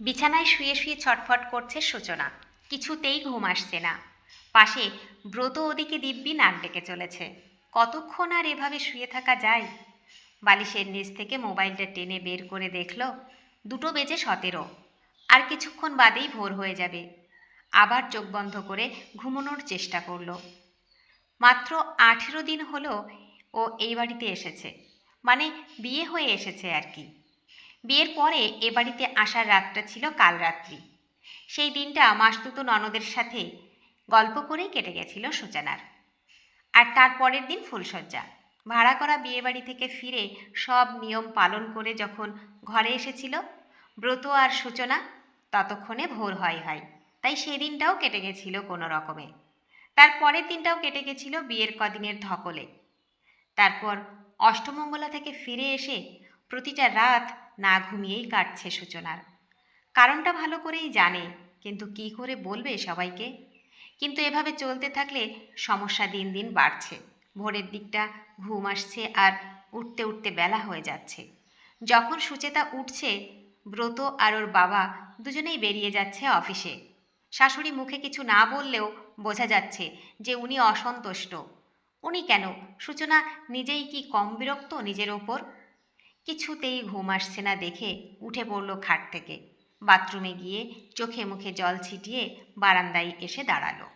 বিছানায় শুয়ে শুয়ে ছটফট করছে সূচনা। কিছুতেই ঘুম আসছে না। পাশে ব্রত ওদিকে দিব্যি নাক ডেকে চলেছে। কতক্ষণ আর এভাবে শুয়ে থাকা যায়? বালিশের নিচ থেকে মোবাইলটা টেনে বের করে দেখল, দুটো বেজে সতেরো। আর কিছুক্ষণ বাদেই ভোর হয়ে যাবে। আবার চোখ বন্ধ করে ঘুমানোর চেষ্টা করল। মাত্র আঠেরো দিন হলো ও এই বাড়িতে এসেছে। মানে বিয়ে হয়ে এসেছে আর কি। বিয়ের পরে এ বাড়িতে আসার রাতটা ছিল কাল রাত্রি। সেই দিনটা মাসতুতো ননদের সাথে গল্প করেই কেটে গেছিল সূচনার। আর তার পরের দিন ফুলশয্যা। ভাড়া করা বিয়ে বাড়ি থেকে ফিরে সব নিয়ম পালন করে যখন ঘরে এসেছিল, ব্রত আর সূচনা ততক্ষণে ভোর হয় হয়। তাই সেদিনটাও কেটে গেছিল কোনো রকমে। তার পরের দিনটাও কেটে গেছিল বিয়ের কদিনের ধকলে। তারপর অষ্টমঙ্গলা থেকে ফিরে এসে প্রতিটা রাত না ঘুমিয়েই কাটছে সূচনার। কারণটা ভালো করেই জানে, কিন্তু কি করে বলবে সবাইকে? কিন্তু এভাবে চলতে থাকলে সমস্যা দিন দিন বাড়ছে। ভোরের দিকটা ঘুম আসছে আর উঠতে উঠতে বেলা হয়ে যাচ্ছে। যখন সুচেতা উঠছে, ব্রত আর ওর বাবা দুজনেই বেরিয়ে যাচ্ছে অফিসে। শাশুড়ি মুখে কিছু না বললেও বোঝা যাচ্ছে যে উনি অসন্তুষ্ট। উনি কেন? সূচনা নিজেই কি কম বিরক্ত নিজের ওপর? কিছুতেই ঘুম আসছে না দেখে উঠে পড়ল খাট থেকে। বাথরুমে গিয়ে চোখে মুখে জল ছিটিয়ে বারান্দায় এসে দাঁড়াল।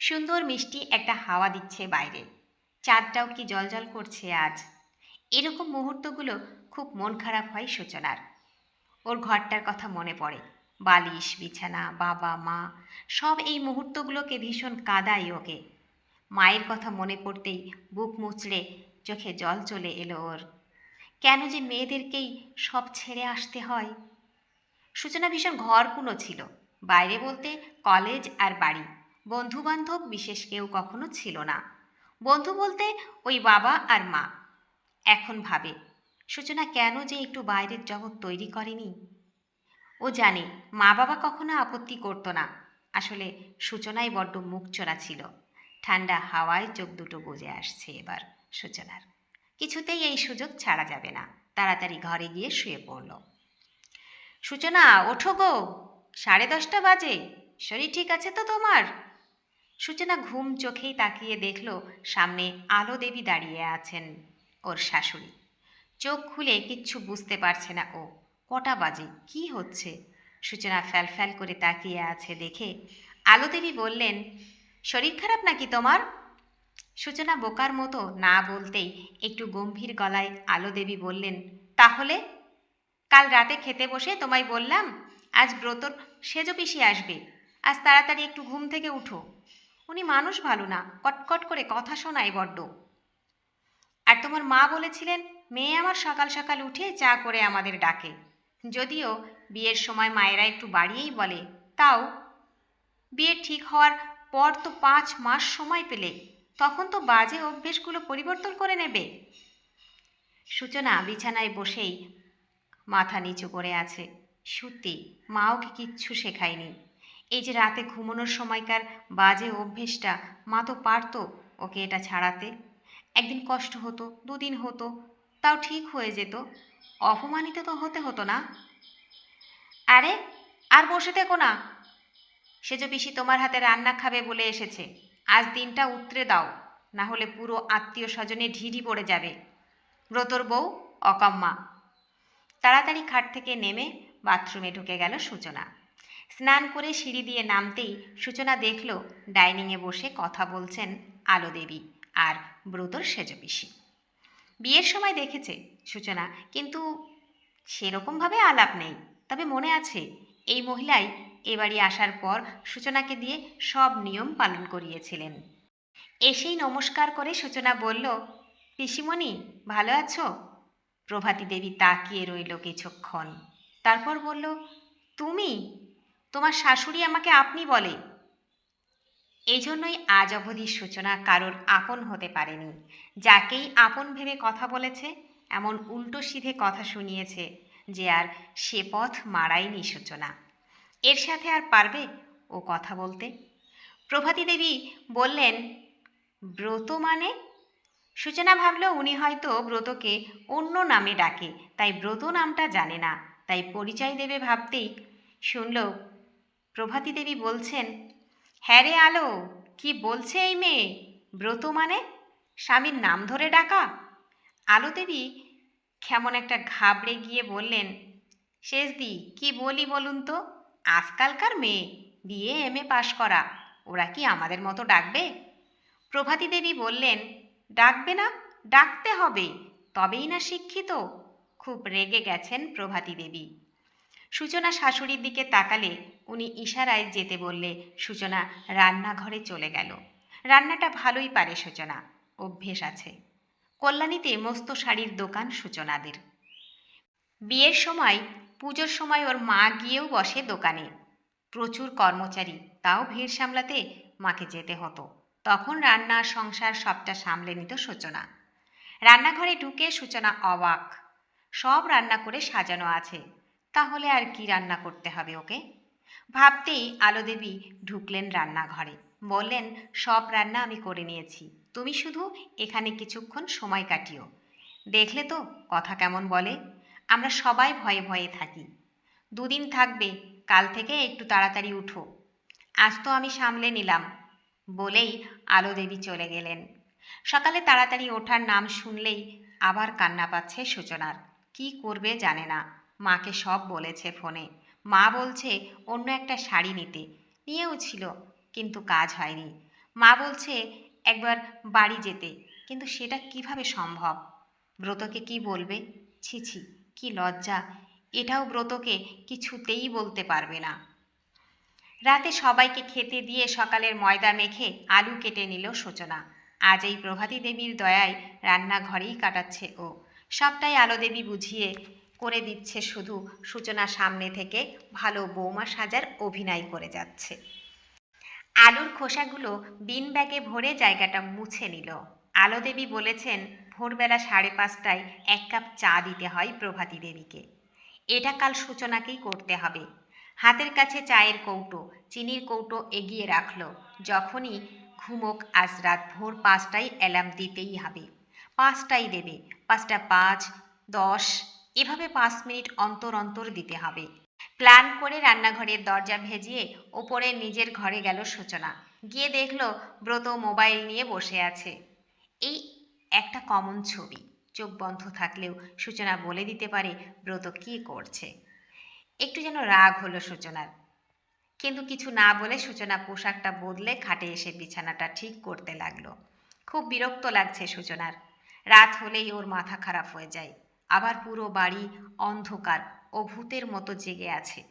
সুন্দর মিষ্টি একটা হাওয়া দিচ্ছে বাইরে। চাঁদটাও কি জলজল করছে আজ? এরকম মুহূর্তগুলো খুব মন খারাপ হয় সূচনার। ওর ঘরটার কথা মনে পড়ে। বালিশ, বিছানা, বাবা, মা, সব এই মুহূর্তগুলোকে ভীষণ কাদায় ওকে। মায়ের কথা মনে পড়তেই বুক মুচড়ে চোখে জল চলে এলো ওর। কেন যে মেয়েদেরকেই সব ছেড়ে আসতে হয়? সূচনা ভীষণ ঘরকুনো ছিল। বাইরে বলতে কলেজ আর বাড়ি। বন্ধুবান্ধব বিশেষ কেউ কখনো ছিল না। বন্ধু বলতে ওই বাবা আর মা। এখন ভাবে, সূচনা কেন যে একটু বাইরের জগৎ তৈরি করেনি? ও জানে মা বাবা কখনো আপত্তি করতো না। আসলে সূচনাই বড্ড মুখ চোরা ছিল। ঠান্ডা হাওয়ায় চোখ দুটো বুঝে আসছে এবার সূচনার। কিছুতেই এই সুযোগ ছাড়া যাবে না। তাড়াতাড়ি ঘরে গিয়ে শুয়ে পড়ল। সূচনা, ওঠো গো। সাড়ে দশটা বাজে। শরীর ঠিক আছে তো তোমার? সূচনা ঘুম চোখেই তাকিয়ে দেখল সামনে আলো দেবী দাঁড়িয়ে আছেন ওর শাশুড়ি। চোখ খুলে কিচ্ছু বুঝতে পারছে না ও। কটা বাজে? কি হচ্ছে? সূচনা ফ্যাল ফ্যাল করে তাকিয়ে আছে দেখে আলো দেবী বললেন, শরীর খারাপ নাকি তোমার? সূচনা বোকার মতো না বলতেই একটু গম্ভীর গলায় আলো দেবী বললেন, তাহলে? কাল রাতে খেতে বসে তোমায় বললাম, আজ ব্রতর সেজ পিসি আসবে, আজ তাড়াতাড়ি একটু ঘুম থেকে উঠো। উনি মানুষ ভালো না, কটকট করে কথা শোনায় বড্ড। আর তোমার মা বলেছিলেন, মেয়ে আমার সকাল সকাল উঠে চা করে আমাদের ডাকে। যদিও বিয়ের সময় মায়েরা একটু বাড়িয়েই বলে, তাও বিয়ে ঠিক হওয়ার পর তো পাঁচ মাস সময় পেলে তখন তো বাজে অভ্যেসগুলো পরিবর্তন করে নেবে। সূচনা বিছানায় বসেই মাথা নিচু করে আছে। সত্যি মা ওকে কিচ্ছু শেখায়নি। এই যে রাতে ঘুমানোর সময়কার বাজে অভ্যেসটা, মা তো পারতো ওকে এটা ছাড়াতে। একদিন কষ্ট হতো, দুদিন হতো, তাও ঠিক হয়ে যেত। অপমানিত তো হতে হতো না। আরে, আর বসে থেকো না। সেজ পিসি তোমার হাতে রান্না খাবে বলে এসেছে। আজ দিনটা উতরে দাও না হলে পুরো আত্মীয় স্বজনে ঢিঢি পড়ে যাবে। ব্রতর বউ অকাম্মা। তাড়াতাড়ি খাট থেকে নেমে বাথরুমে ঢুকে গেল সূচনা। স্নান করে সিঁড়ি দিয়ে নামতেই সূচনা দেখল ডাইনিংয়ে বসে কথা বলছেন আলো দেবী আর ব্রতর সেজপিসি বিয়ের সময় দেখেছে সূচনা, কিন্তু সেরকমভাবে আলাপ নেই। তবে মনে আছে, এই মহিলাই এ বাড়ি আসার পর সূচনাকে দিয়ে সব নিয়ম পালন করিয়েছিলেন। এসেই নমস্কার করে সূচনা বলল, পিসিমণি, ভালো আছো? প্রভাতী দেবী তাকিয়ে রইল কিছুক্ষণ। তারপর বলল, তুমি? তোমার শাশুড়ি আমাকে আপনি বলে। এই জন্যই আজ অবধি সূচনা কারোর আপন হতে পারেনি। যাকেই আপন ভেবে কথা বলেছে, এমন উল্টো সিধে কথা শুনিয়েছে, যে আর সে পথ মারায়নি সূচনা। এর সাথে আর পারবে ও কথা বলতে? প্রভাতী দেবী বললেন, ব্রত মানে? সূচনা ভাবল, উনি হয়তো ব্রতকে অন্য নামে ডাকে, তাই ব্রত নামটা জানে না, তাই পরিচয় দেবে ভাবতেই। শুনল, প্রভাতী দেবী বলছেন হ্যাঁ রে আলো, কি বলছে এই মেয়ে? ব্রত মানে? স্বামীর নাম ধরে ডাকা? আলো দেবী কেমন একটা ঘাবড়ে গিয়ে বললেন শেষ দি কি বলি বলুন তো? আজকালকার মেয়ে, বিয়ে এম এ পাশ করা, ওরা কি আমাদের মতো ডাকবে? প্রভাতী দেবী বললেন, ডাকবে না, ডাকতে হবে, তবেই না শিক্ষিত। খুব রেগে গেছেন প্রভাতী দেবী। সূচনা শাশুড়ির দিকে তাকালে উনি ইশারায় যেতে বললে, সূচনা, রান্নাঘরে চলে গেল। রান্নাটা ভালোই পারে সূচনা, অভ্যেস আছে। কল্যাণীতে মস্ত শাড়ির দোকান সূচনাদের। বিয়ের সময় পুজোর সময় ওর মা গিয়েও বসে দোকানে। প্রচুর কর্মচারী, তাও ভিড় সামলাতে মাকে যেতে হতো। তখন রান্না, সংসার সবটা সামলে নিত সূচনা। রান্নাঘরে ঢুকে সূচনা অবাক। সব রান্না করে সাজানো আছে। তাহলে আর কি রান্না করতে হবে ওকে? ভাবতেই আলোদেবী ঢুকলেন রান্নাঘরে। বললেন, সব রান্না আমি করে নিয়েছি। তুমি শুধু এখানে কিছুক্ষণ সময় কাটিও। দেখলে তো কথা কেমন বলে। আমরা সবাই ভয়ে ভয়ে থাকি। দুদিন থাকবে, কাল থেকে একটু তাড়াতাড়ি উঠো। আজ তো আমি সামলে নিলাম, বলেই আলো দেবী চলে গেলেন। সকালে তাড়াতাড়ি ওঠার নাম শুনলেই আবার কান্না পাচ্ছে সূচনার। কি করবে জানে না, মাকে সব বলেছে ফোনে। মা বলছে অন্য একটা শাড়ি নিতে, নিয়েও ছিল, কিন্তু কাজ হয়নি। মা বলছে একবার বাড়ি যেতে, কিন্তু সেটা কীভাবে সম্ভব? ব্রতকে কি বলবে? ছি ছি। কি লজ্জা? এটাও ব্রতকে কিছুতেই বলতে পারবে না। রাতে সবাইকে খেতে দিয়ে সকালের ময়দা মেখে আলু কেটে নিল সূচনা। আজ এই প্রভাতী দেবীর দয়ায় রান্নাঘরেই কাটাচ্ছে ও। সবটাই আলো দেবী বুঝিয়ে করে দিচ্ছে শুধু সূচনা সামনে থেকে ভালো বৌমা সাজার অভিনয় করে যাচ্ছে। আলুর খোসাগুলো বিন ব্যাগে ভরে জায়গাটা মুছে নিল। আলো দেবী বলেছেন ভোরবেলা সাড়ে পাঁচটায় এক কাপ চা দিতে হয় প্রভাতী দেবীকে। এটা কাল সূচনাকেই করতে হবে। হাতের কাছে চায়ের কৌটো, চিনির কৌটো এগিয়ে রাখল। যখনই ঘুমোক, আজ রাত ভোর পাঁচটায় অ্যালার্ম দিতেই হবে। পাঁচটাই দেবে, পাঁচটা পাঁচ, দশ, এভাবে পাঁচ মিনিট অন্তর অন্তর দিতে হবে। প্ল্যান করে রান্নাঘরের দরজা ভেজিয়ে ওপরে নিজের ঘরে গেল সূচনা। গিয়ে দেখল ব্রত মোবাইল নিয়ে বসে আছে। এই একটা কমন ছবি। চোখ বন্ধ থাকলেও সূচনা বলে দিতে পারে, ব্রত কী করছে? একটু যেন রাগ হলো সূচনার। কিন্তু কিছু না বলে সূচনা পোশাকটা বদলে খাটে এসে বিছানাটা ঠিক করতে লাগল। খুব বিরক্ত লাগছে সূচনার। রাত হলেই ওর মাথা খারাপ হয়ে যায়। আবার পুরো বাড়ি অন্ধকার ও ভূতের মতো জেগে আছে।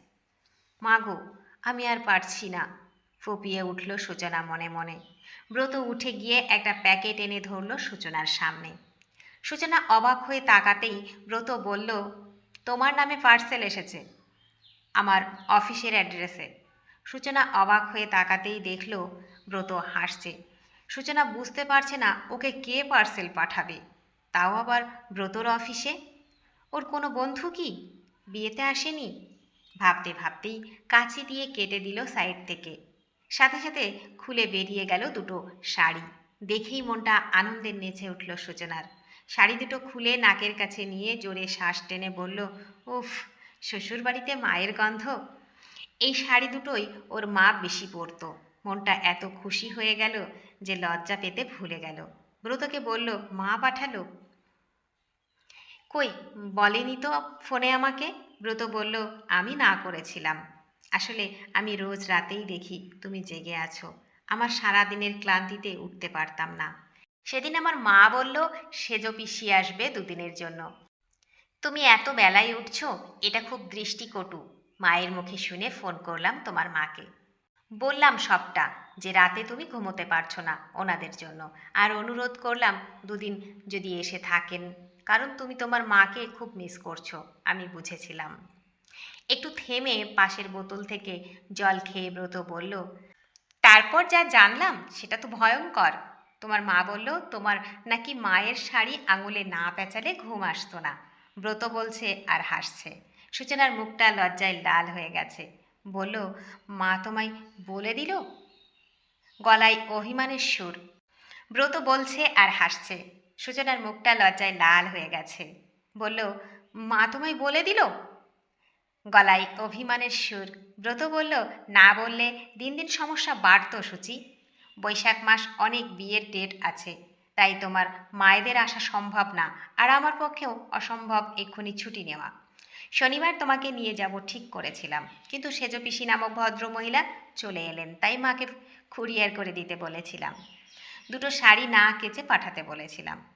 মাগো আমি আর পারছি না। ফপিয়ে উঠল সূচনা মনে মনে। ব্রত উঠে গিয়ে একটা প্যাকেট এনে ধরল সূচনার সামনে। সূচনা অবাক হয়ে তাকাতেই ব্রত বলল, তোমার নামে পার্সেল এসেছে, আমার অফিসের অ্যাড্রেসে। সূচনা অবাক হয়ে তাকাতেই দেখল, ব্রত হাসছে। সূচনা বুঝতে পারছে না, ওকে কে পার্সেল পাঠাবে? তাও আবার ব্রতর অফিসে? ওর কোনো বন্ধু কি? বিয়েতে আসেনি? ভাবতে ভাবতেই কাঁচি দিয়ে কেটে দিল সাইড থেকে। সাথে সাথে খুলে বেরিয়ে গেল দুটো শাড়ি। দেখেই মনটা আনন্দের নেচে উঠল সূচনার শাড়ি দুটো খুলে নাকের কাছে নিয়ে জোরে শ্বাস টেনে বলল, উফ, শ্বশুরবাড়িতে মায়ের গন্ধ? এই শাড়ি দুটোই ওর মা বেশি পরতো। মনটা এত খুশি হয়ে গেল যে লজ্জা পেতে ভুলে গেল। ব্রতকে বলল, মা পাঠালো? কই, বলেনি তো ফোনে আমাকে? ব্রত বলল, আমি না করেছিলাম। আসলে আমি রোজ রাতেই দেখি তুমি জেগে আছো। আমার সারা দিনের ক্লান্তিতে উঠতে পারতাম না। সেদিন আমার মা বলল, সেজ পিসি আসবে দুদিনের জন্য। তুমি এত বেলায় উঠছো, এটা খুব দৃষ্টিকটু। মায়ের মুখে শুনে ফোন করলাম তোমার মাকে। বললাম সবটা, যে রাতে তুমি ঘুমোতে পারছ না ওনাদের জন্য। আর অনুরোধ করলাম, দুদিন যদি এসে থাকেন। কারণ তুমি তোমার মাকে খুব মিস করছ, আমি বুঝেছিলাম। একটু থেমে পাশের বোতল থেকে জল খেয়ে ব্রত বলল, তারপর যা জানলাম সেটা তো ভয়ঙ্কর। তোমার মা বলল, তোমার নাকি মায়ের শাড়ি আঙুলে না পেঁচালে ঘুম আসতো না। ব্রত বলছে আর হাসছে। সূচনার মুখটা লজ্জায় লাল হয়ে গেছে। বলল, মা তোমায় বলে দিল? গলায় অভিমানের সুর। ব্রত বলছে আর হাসছে। সূচনার মুখটা লজ্জায় লাল হয়ে গেছে। বলল, মা তোমায় বলে দিল? গলায় অভিমানের সুর। ব্রত বলল, না বললে দিন দিন সমস্যা বাড়তো সূচি। বৈশাখ মাস অনেক বিয়ের ডেট আছে। তাই তোমার মায়েদের আসা সম্ভব না। আর আমার পক্ষেও অসম্ভব এক্ষুনি ছুটি নেওয়া। শনিবার তোমাকে নিয়ে যাব ঠিক করেছিলাম। কিন্তু সেজ পিসি নামক ভদ্র মহিলা চলে এলেন। তাই মাকে খুরিয়ার করে দিতে বলেছিলাম। দুটো শাড়ি না কেচে পাঠাতে বলেছিলাম।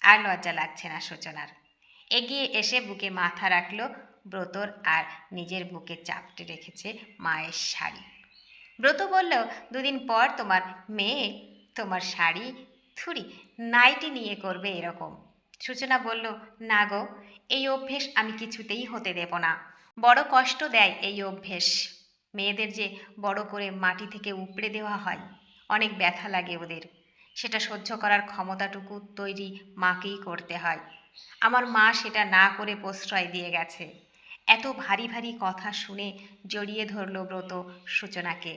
আর লজ্জা লাগছে না সূচনার। এগিয়ে এসে বুকে মাথা রাখল ব্রতর আর নিজের বুকে চাপটে রেখেছে মায়ের শাড়ি। ব্রত বলল, দুদিন পর তোমার মেয়ে তোমার শাড়ি থুরি নাইটি নিয়ে করবে এরকম। সূচনা বলল, না গো, এই অভ্যেস আমি কিছুতেই হতে দেব না। বড় কষ্ট দেয় এই অভ্যেস। মেয়েদের যে বড় করে মাটি থেকে উপড়ে দেওয়া হয়, অনেক ব্যথা লাগে ওদের। সেটা সহ্য করার ক্ষমতাটুকু তৈরি মাকেই করতে হয়। আমার মা সেটা না করে প্রশ্রয় দিয়ে গেছে। এত ভারী ভারী কথা শুনে জড়িয়ে ধরল ব্রত সূচনাকে।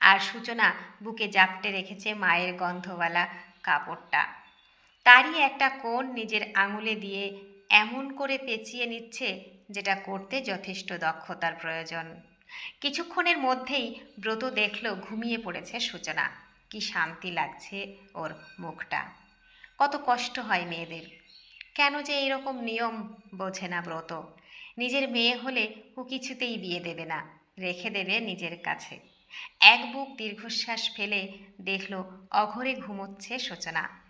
আর সূচনা বুকে জাপটে রেখেছে মায়ের গন্ধওয়ালা কাপড়টা। তারই একটা কোণ নিজের আঙুলে দিয়ে এমন করে পেঁচিয়ে নিচ্ছে যেটা করতে যথেষ্ট দক্ষতার প্রয়োজন। কিছুক্ষণের মধ্যেই ব্রত দেখল ঘুমিয়ে পড়েছে সূচনা। কি শান্তি লাগছে ওর মুখটা। কত কষ্ট হয় মেয়েদের। কেন যে এরকম নিয়ম বোঝে না ব্রত। নিজের মেয়ে হলে ও কিছুতেই বিয়ে দেবে না, রেখে দেবে নিজের কাছে। এক বুক দীর্ঘশ্বাস ফেলে দেখল অঘরে ঘুমোচ্ছে সূচনা।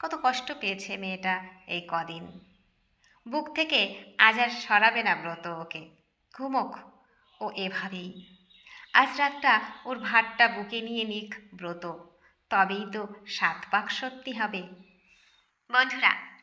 কত কষ্ট পেয়েছে মেয়েটা এই কদিন। বুক থেকে আজ আর সরাবে না ব্রত ওকে। ঘুমোক ও এভাবেই। আজ রাতটা ওর ভাতটা বুকে নিয়ে নিক ব্রত, তবেই তো সাত পাক সত্যি হবে। বন্ধুরা